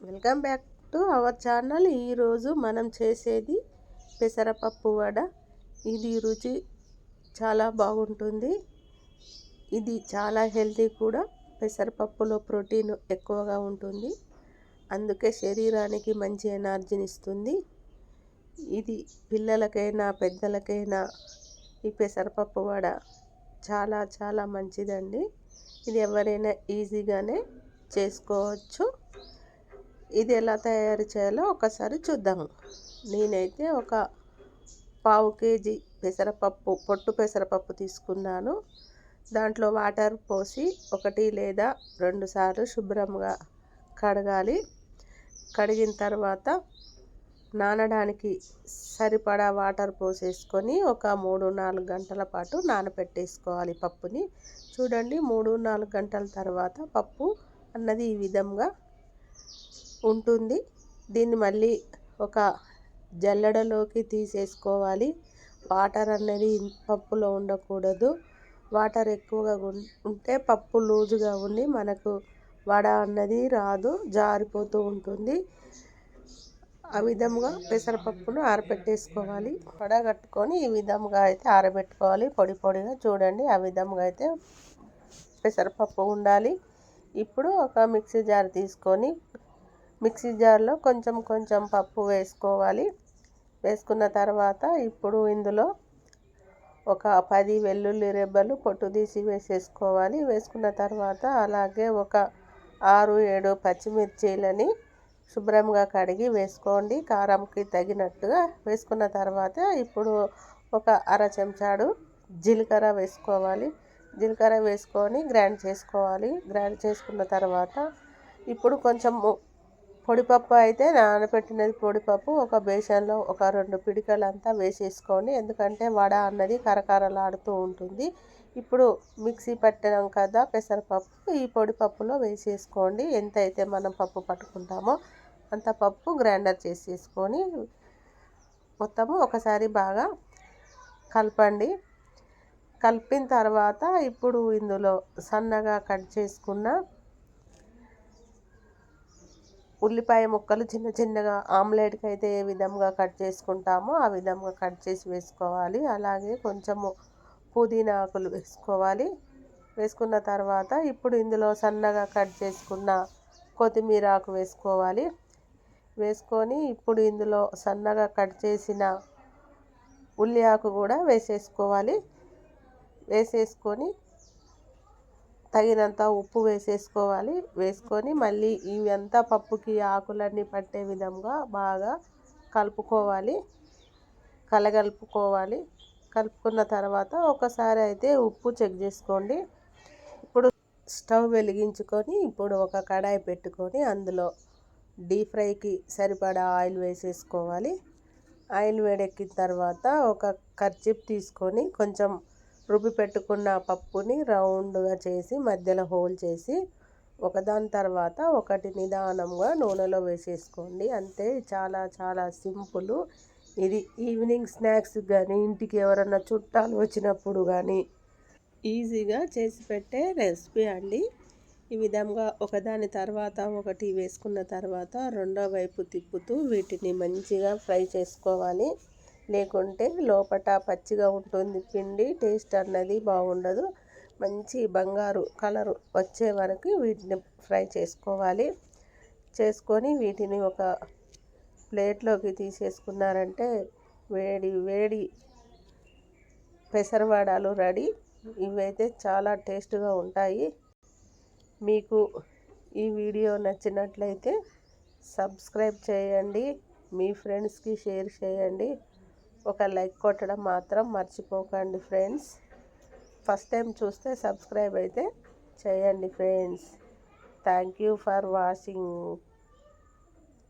Welcome back to our channel ఈరోజు మనం చేసేది పెసరపప్పు వడ. ఇది రుచి చాలా బాగుంటుంది. ఇది చాలా హెల్తీ కూడా. పెసరపప్పులో ప్రోటీన్ ఎక్కువగా ఉంటుంది. అందుకే శరీరానికి మంచి ఎనర్జీని ఇస్తుంది. ఇది పిల్లలకైనా పెద్దలకైనా ఈ పెసరపప్పు వడ చాలా చాలా మంచిదండి. ఇది ఎవరైనా ఈజీగానే చేసుకోవచ్చు. ఇది ఎలా తయారు చేయాలో ఒకసారి చూద్దాము నేనైతే ఒక పావు కేజీ పెసరపప్పు పొట్టు పెసరపప్పు తీసుకున్నాను. దాంట్లో వాటర్ పోసి ఒకటి లేదా రెండు సార్లు శుభ్రంగా కడగాలి. కడిగిన తర్వాత నానడానికి సరిపడా వాటర్ పోసేసుకొని ఒక మూడు నాలుగు గంటల పాటు నానబెట్టేసుకోవాలి పప్పుని. చూడండి మూడు నాలుగు గంటల తర్వాత పప్పు అన్నది ఈ విధంగా ఉంటుంది. దీన్ని మళ్ళీ ఒక జల్లెడలోకి తీసేసుకోవాలి. వాటర్ అనేది పప్పులో ఉండకూడదు. వాటర్ ఎక్కువగా ఉంటే పప్పు లూజుగా ఉండి మనకు వడ అన్నది రాదు జారిపోతూ ఉంటుంది. ఆ విధంగా పెసరపప్పును ఆరబెట్టేసుకోవాలి వడ కట్టుకొని ఈ విధంగా అయితే ఆరబెట్టుకోవాలి. పొడి పొడిగా చూడండి ఆ విధంగా అయితే పెసరపప్పు ఉండాలి. ఇప్పుడు ఒక మిక్సీ జార్ తీసుకొని మిక్సీ జార్లో కొంచెం కొంచెం పప్పు వేసుకోవాలి. వేసుకున్న తర్వాత ఇప్పుడు ఇందులో ఒక పది వెల్లుల్లి రెబ్బలు పొట్టు తీసి వేసేసుకోవాలి. వేసుకున్న తర్వాత అలాగే ఒక ఆరు ఏడు పచ్చిమిర్చీలని శుభ్రంగా కడిగి వేసుకోండి. కారంకి తగినట్టుగా వేసుకున్న తర్వాత ఇప్పుడు ఒక అర చెంచాడు జీలకర్ర వేసుకోవాలి. జీలకర్ర వేసుకొని గ్రైండ్ చేసుకోవాలి. గ్రైండ్ చేసుకున్న తర్వాత ఇప్పుడు కొంచెం పొడిపప్పు అయితే నానబెట్టినది పొడిపప్పు ఒక బేసన్లో ఒక రెండు పిడికలు అంతా వేసేసుకోండి ఎందుకంటే వడ అన్నది కరకరలాడుతూ ఉంటుంది. ఇప్పుడు మిక్సీ పట్టినాం కదా పెసరపప్పు ఈ పొడిపప్పులో వేసేసుకోండి. ఎంత అయితే మనం పప్పు పట్టుకుంటామో అంత పప్పు గ్రైండర్ చేసేసుకొని మొత్తము ఒకసారి బాగా కలపండి. కలిపిన తర్వాత ఇప్పుడు ఇందులో సన్నగా కట్ చేసుకున్న ఉల్లిపాయ ముక్కలు చిన్న చిన్నగా ఆమ్లెట్కి అయితే ఏ విధంగా కట్ చేసుకుంటామో ఆ విధంగా కట్ చేసి వేసుకోవాలి. అలాగే కొంచెము పుదీనా ఆకులు వేసుకోవాలి. వేసుకున్న తర్వాత ఇప్పుడు ఇందులో సన్నగా కట్ చేసుకున్న కొత్తిమీర ఆకు వేసుకోవాలి. వేసుకొని ఇప్పుడు ఇందులో సన్నగా కట్ చేసిన ఉల్లి ఆకు కూడా వేసేసుకోవాలి. వేసేసుకొని తగినంత ఉప్పు వేసేసుకోవాలి. వేసుకొని మళ్ళీ ఇవంతా పప్పుకి ఆకులన్నీ పట్టే విధంగా బాగా కలుపుకోవాలి. కలగలుపుకోవాలి. కలుపుకున్న తర్వాత ఒకసారి అయితే ఉప్పు చెక్ చేసుకోండి. ఇప్పుడు స్టవ్ వెలిగించుకొని ఇప్పుడు ఒక కడాయి పెట్టుకొని అందులో డీప్ ఫ్రైకి సరిపడా ఆయిల్ వేసేసుకోవాలి. ఆయిల్ వేడెక్కిన తర్వాత ఒక కర్చిప్ తీసుకొని కొంచెం రుబ్బి పెట్టుకున్న పప్పుని రౌండ్గా చేసి మధ్యలో హోల్ చేసి ఒకదాని తర్వాత ఒకటి నిదానంగా నూనెలో వేసేసుకోండి. అంతే చాలా చాలా సింపుల్. ఇది ఈవినింగ్ స్నాక్స్ కానీ ఇంటికి ఎవరన్నా చుట్టాలు వచ్చినప్పుడు కానీ ఈజీగా చేసి పెట్టే రెసిపీ అండి. ఈ విధంగా ఒకదాని తర్వాత ఒకటి వేసుకున్న తర్వాత రెండో వైపు తిప్పుతూ వీటిని మంచిగా ఫ్రై చేసుకోవాలి. లేకుంటే లోపట పచ్చిగా ఉంటుంది. పిండి టేస్ట్ అన్నది బాగుండదు. మంచి బంగారు కలర్ వచ్చే వరకు వీటిని ఫ్రై చేసుకోవాలి. చేసుకొని వీటిని ఒక ప్లేట్లోకి తీసేసుకున్నారంటే వేడి వేడి పెసరవాడాలు రెడీ. ఇవైతే చాలా టేస్ట్గా ఉంటాయి. మీకు ఈ వీడియో నచ్చినట్లయితే సబ్స్క్రైబ్ చేయండి. మీ ఫ్రెండ్స్కి షేర్ చేయండి. ఒక లైక్ కొట్టడం మాత్రం మర్చిపోకండి ఫ్రెండ్స్. ఫస్ట్ టైం చూస్తే సబ్స్క్రైబ్ అయితే చేయండి friends. Thank you for watching